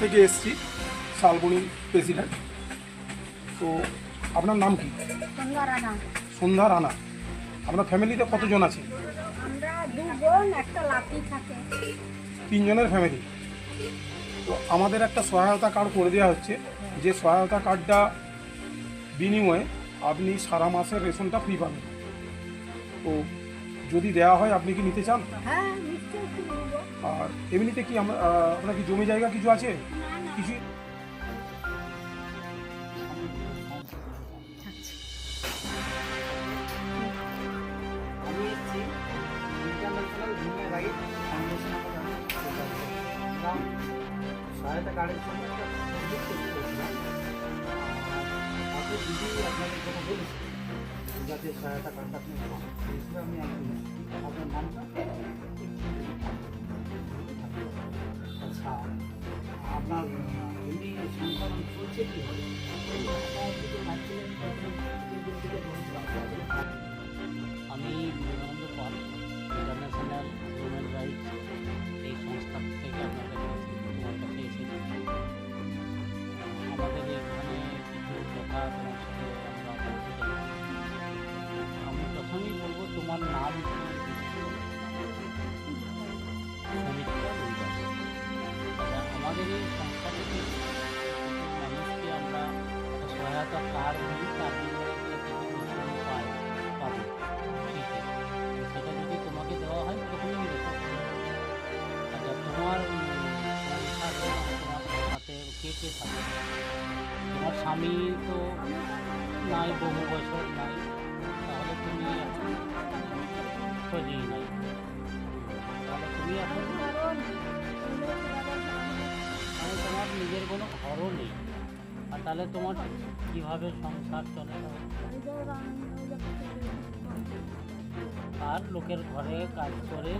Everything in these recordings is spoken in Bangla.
থেকে এসছি শালবনি প্রেসিডেন্ট তো আপনার নাম কি? সন্ধ্যা রানা। আপনার ফ্যামিলিতে কতজন আছে? তিনজনের ফ্যামিলি তো আমাদের একটা সহায়তা কার্ড করে দেওয়া হচ্ছে। যে সহায়তা কার্ডটা বিনিময়ে আপনি সারা মাসের রেশনটা ফ্রি পাবেন। তো যদি দেওয়া হয় আপনি কি নিতে চান? হ্যাঁ আর এমনিতে কি আমরা আপনার কি জমি জায়গা কিছু আছে? কিছু সহায়তা কার্ডের জন্য একটা যাতে সহায়তা কার্ডটা আপনি আমি একজন কে থাকে। তোমার স্বামী তো নাই, বহু বছর নাই, তাহলে তুমি খোঁজেই নাই। তাহলে তুমি এখন তোমার নিজের কোনো ঘরও নেই। আর তাহলে তোমার কীভাবে সংসার চলে? আর লোকের ঘরে কাজ করে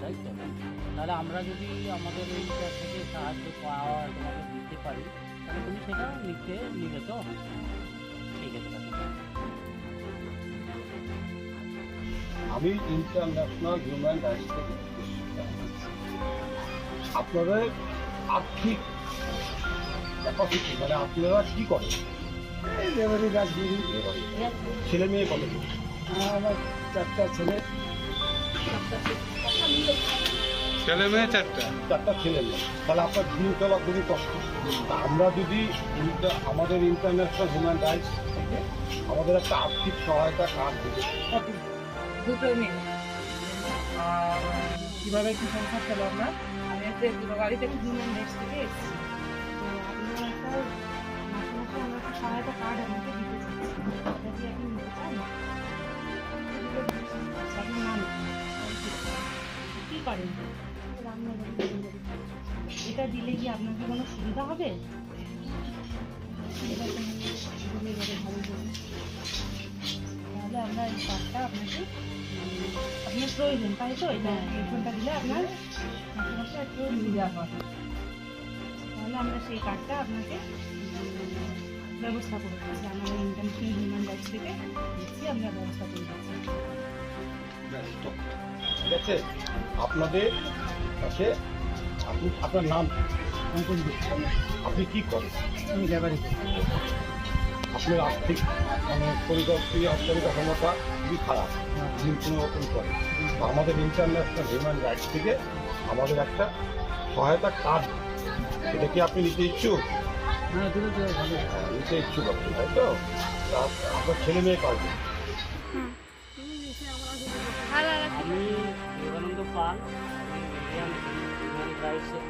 সেটাই চলে তাহলে আমরা যদি আমাদের এইটা থেকে সাহায্য পাওয়া তোমাকে দিতে পারি তাহলে তুমি সেটা নিতে নিবে তো? ঠিক আছে। আমি ইন্টারন্যাশনাল হিউম্যান রাইটস থেকে আপনাদের আর্থিক ক্যাপাসিটি মানে আপনারা কি করেন? ছেলে মেয়ে কত আমার চারটা ছেলে। ছেলে মেয়ে চারটা? চারটা ছেলে মেয়ে। তাহলে আপনার দিন চলা খুবই কষ্ট। তা আমরা যদি ইন্টার আমাদের ইন্টারন্যাশনাল হিউম্যান রাইটস থেকে আমাদের একটা আর্থিক সহায়তা কাজ দিবে দুটো মেয়ে কীভাবে কি সংসার চলে আমি একটা দুটো হিউম্যান রাইটস থেকে এসেছি। আমরা একটা সহায়তা কার্ড আপনাকে দিতে চাচ্ছি আপনি নিতে চান? আপনার নাম? কি করেন এটা দিলে কি আপনার কি কোনো সুবিধা হবে? তাহলে আমরা এই কার্ডটা আপনাকে আপনার প্রয়োজন তাই তো? এটা রেশনটা দিলে আপনার মাসে মাসে একটু সুবিধা হবে। তাহলে আমরা সেই কার্ডটা আপনাকে ব্যবস্থা করে দিচ্ছি। আমাদের ইন্টারন্যাশনাল হিউম্যান রাইটস থেকে দিচ্ছি আমরা ব্যবস্থা করে দিচ্ছি। ঠিক আছে? আপনাদের কাছে আপনি আপনার নাম? আপনি কি করেন? আমি লেবারি আপনার আর্থিক মানে পরিকাঠামোটা খুবই খারাপ। দিন কোনো রকম করে। আমাদের ইন্টারন্যাশনাল হিউম্যান রাইটস থেকে আমাদের একটা সহায়তা কার্ড এটা কি আপনি নিতে ইচ্ছুক? হ্যাঁ হ্যাঁ, নিতে ইচ্ছুক আপনি তাই তো? আপনার ছেলে মেয়ে কাজ আমি বিবেকানন্দ পাল আমি ইন্ডিয়ান হিউম্যান রাইটসের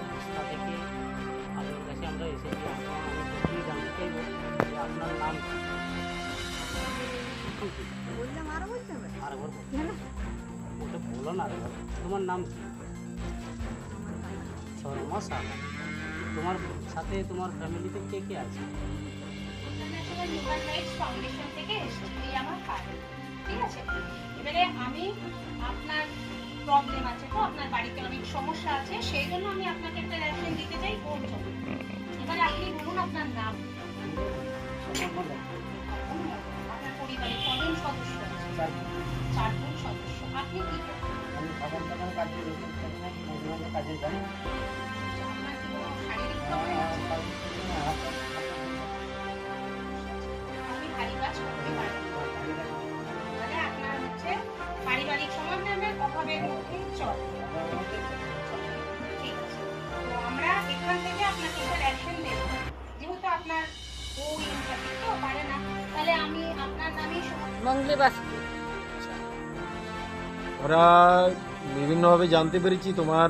সংস্থা থেকে আপনার কাছে আমরা এসেছি আমি প্রথমেই জানতে চাইব যে আপনার নাম বললাম আরও ওটা বলো না আরেকবার তোমার নাম কি শর্মা সাহা তোমার সাথে তোমার ফ্যামিলিতে কে কে আছে ইন্টারন্যাশনাল হিউম্যান রাইটস ফাউন্ডেশন থেকে প্রবলেম আছে তো, আপনার বাড়িতে অনেক সমস্যা আছে, সেই জন্য আমি আপনাকে একটা রেশন দিতে চাই ওর জন্য এবারে আপনি বলুন আপনার নাম। আপনার পরিবারে কজন সদস্য চারজন সদস্য। আপনি কি করেন? আমি সাধারণ দাবার কাজে কাজে যাই। তাহলে আমি আপনার নামেই মঙ্গলি বাস আমরা বিভিন্নভাবে জানতে পেরেছি তোমার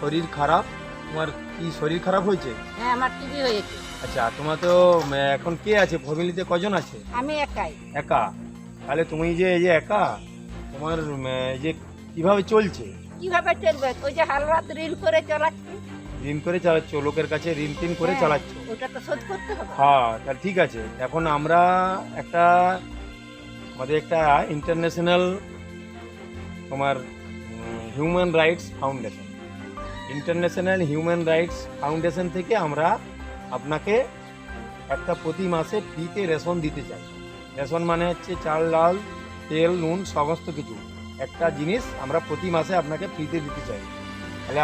শরীর খারাপ। তোমার কি শরীর খারাপ হয়েছে? হ্যাঁ আমার টিভি হয়েছে। আচ্ছা তোমার তো উম, এখন কে আছে? ফ্যামিলিতে কজন আছে? আমি একাই। একা? তাহলে তুমি যে এই যে একা তোমার উম, এই যে কীভাবে চলছে? কীভাবে চলবে? ওই যে হালরাত ঋণ করে চালাচ্ছি ঋণ করে চালাচ্ছ লোকের কাছে ঋণ টিন করে হ্যাঁ, চালাচ্ছ। ওটা তো শোধ করতে হবে। হ্যাঁ তাহলে ঠিক আছে। এখন আমরা একটা আমাদের একটা ইন্টারন্যাশনাল তোমার human rights foundation international human rights foundation থেকে আমরা আপনাকে একটা প্রতি মাসে ফ্রিতে রেশন দিতে চাই। রেশন মানে হচ্ছে চাল ডাল তেল নুন সমস্ত কিছু। একটা জিনিস আমরা প্রতি মাসে আপনাকে ফ্রিতে দিতে চাই। তাহলে